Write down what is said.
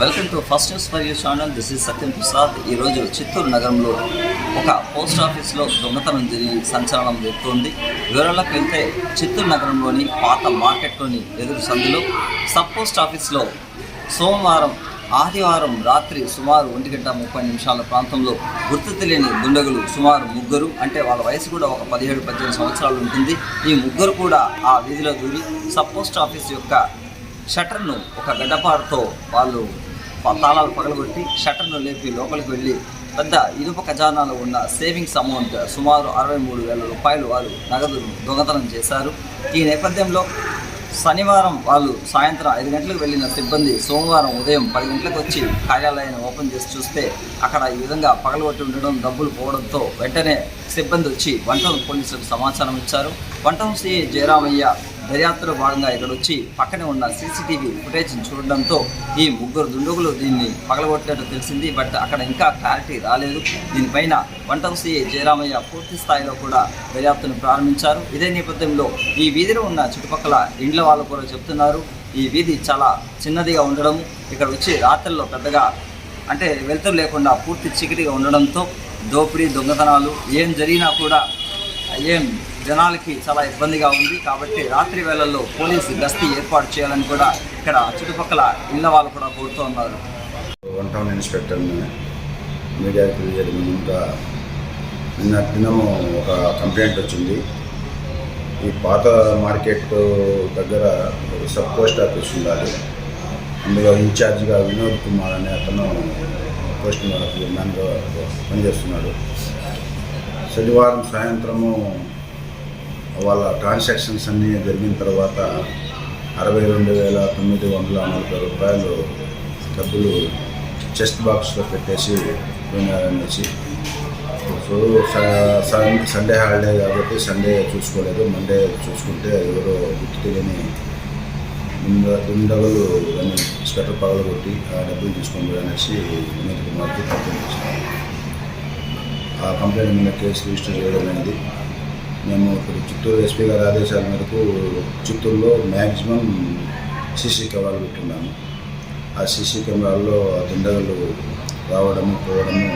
Welcome to first news for you channel this is Satyam Prasad ఈరోజు చిత్తూరు నగరంలో ఒక post ఆఫీస్లో దొంగతనం జరిగి సంచలనం జరుగుతోంది వివరాలకు వెళ్తే చిత్తూరు నగరంలోని పాత మార్కెట్లోని ఎదురు సందులో సబ్ పోస్ట్ ఆఫీస్లో సోమవారం ఆదివారం రాత్రి సుమారు ఒంటి గంట ముప్పై నిమిషాల ప్రాంతంలో గుర్తు తెలియని దుండగులు సుమారు ముగ్గురు అంటే వాళ్ళ వయసు కూడా ఒక పదిహేడు పద్దెనిమిది సంవత్సరాలు ఉంటుంది. ఈ ముగ్గురు కూడా ఆ వీధిలో దూరి సబ్ పోస్ట్ ఆఫీస్ యొక్క షట్టర్ను ఒక గడ్డపారతో వాళ్ళు తాళాలు పగలగొట్టి షట్టర్ను లేపి లోపలికి వెళ్ళి పెద్ద ఇనుప ఖజానాలో ఉన్న సేవింగ్స్ అమౌంట్ సుమారు అరవై మూడు వేల రూపాయలు వారు నగదు దొంగతనం చేశారు. ఈ నేపథ్యంలో శనివారం వాళ్ళు సాయంత్రం ఐదు గంటలకు వెళ్ళిన సిబ్బంది సోమవారం ఉదయం పది గంటలకు వచ్చి కార్యాలయాన్ని ఓపెన్ చేసి చూస్తే అక్కడ ఈ విధంగా పగలగొట్టి ఉండడం డబ్బులు పోవడంతో వెంటనే సిబ్బంది వచ్చి వన్ టౌన్ పోలీసులకు సమాచారం ఇచ్చారు. వన్ టౌన్ సిఐ జయరామయ్య దర్యాప్తులో భాగంగా ఇక్కడ వచ్చి పక్కనే ఉన్న సీసీటీవీ ఫుటేజ్ చూడడంతో ఈ ముగ్గురు దుండగులు దీన్ని పగలగొట్టినట్టు తెలిసింది. బట్ అక్కడ ఇంకా క్లారిటీ రాలేదు. దీనిపైన వన్ టౌన్ సిఐ జయరామయ్య పూర్తి స్థాయిలో కూడా దర్యాప్తును ప్రారంభించారు. ఇదే నేపథ్యంలో ఈ వీధిలో ఉన్న చుట్టుపక్కల ఇండ్ల వాళ్ళు కూడా చెప్తున్నారు. ఈ వీధి చాలా చిన్నదిగా ఉండడం ఇక్కడ వచ్చి రాత్రుల్లో పెద్దగా అంటే వెళ్తూ లేకుండా పూర్తి చీకటిగా ఉండడంతో దోపిడీ దొంగతనాలు ఏం జరిగినా కూడా ఏం జనాలకి చాలా ఇబ్బందిగా ఉంది. కాబట్టి రాత్రి వేళల్లో పోలీసు గస్తీ ఏర్పాటు చేయాలని కూడా ఇక్కడ చుట్టుపక్కల ఇళ్ళ వాళ్ళు కూడా కోరుతూ ఉన్నారు. వన్ టౌన్ ఇన్స్పెక్టర్ని మీడియాకి తెలియజేయడం ఇంకా నిన్న దినము ఒక కంప్లైంట్ వచ్చింది. ఈ పాత మార్కెట్ దగ్గర సబ్ పోస్ట్ ఆఫీస్ ఉండాలి. అందులో ఇన్ఛార్జిగా వినోద్ కుమార్ అనే అతను పోస్ట్ మ్యాన్గా పనిచేస్తున్నాడు. శనివారం సాయంత్రము వాళ్ళ ట్రాన్సాక్షన్స్ అన్నీ జరిగిన తర్వాత అరవై రెండు వేల తొమ్మిది వందల నలభై రూపాయలు డబ్బులు చెస్ట్ బాక్స్లో పెట్టేసి పోయినారనేసి సో సండే హాలిడే కాబట్టి సండే చూసుకోలేదు మండే చూసుకుంటే ఎవరో గుర్తు తెలియని దుండగలు స్వెటర్ పగలు కొట్టి ఆ డబ్బులు తీసుకొని అనేసి వినోద్ కుమార్కి కంప్లైంట్ ఆ కంప్లైంట్ మీద కేసు రిజిస్టర్ చేయడం అనేది. మేము ఇప్పుడు చిత్తూరు ఎస్పీ గారి ఆదేశాల మేరకు చిత్తూరులో మ్యాక్సిమం సీసీ కెమెరాలు పెట్టున్నాము. ఆ సీసీ కెమెరాల్లో ఆ రావడము పోవడము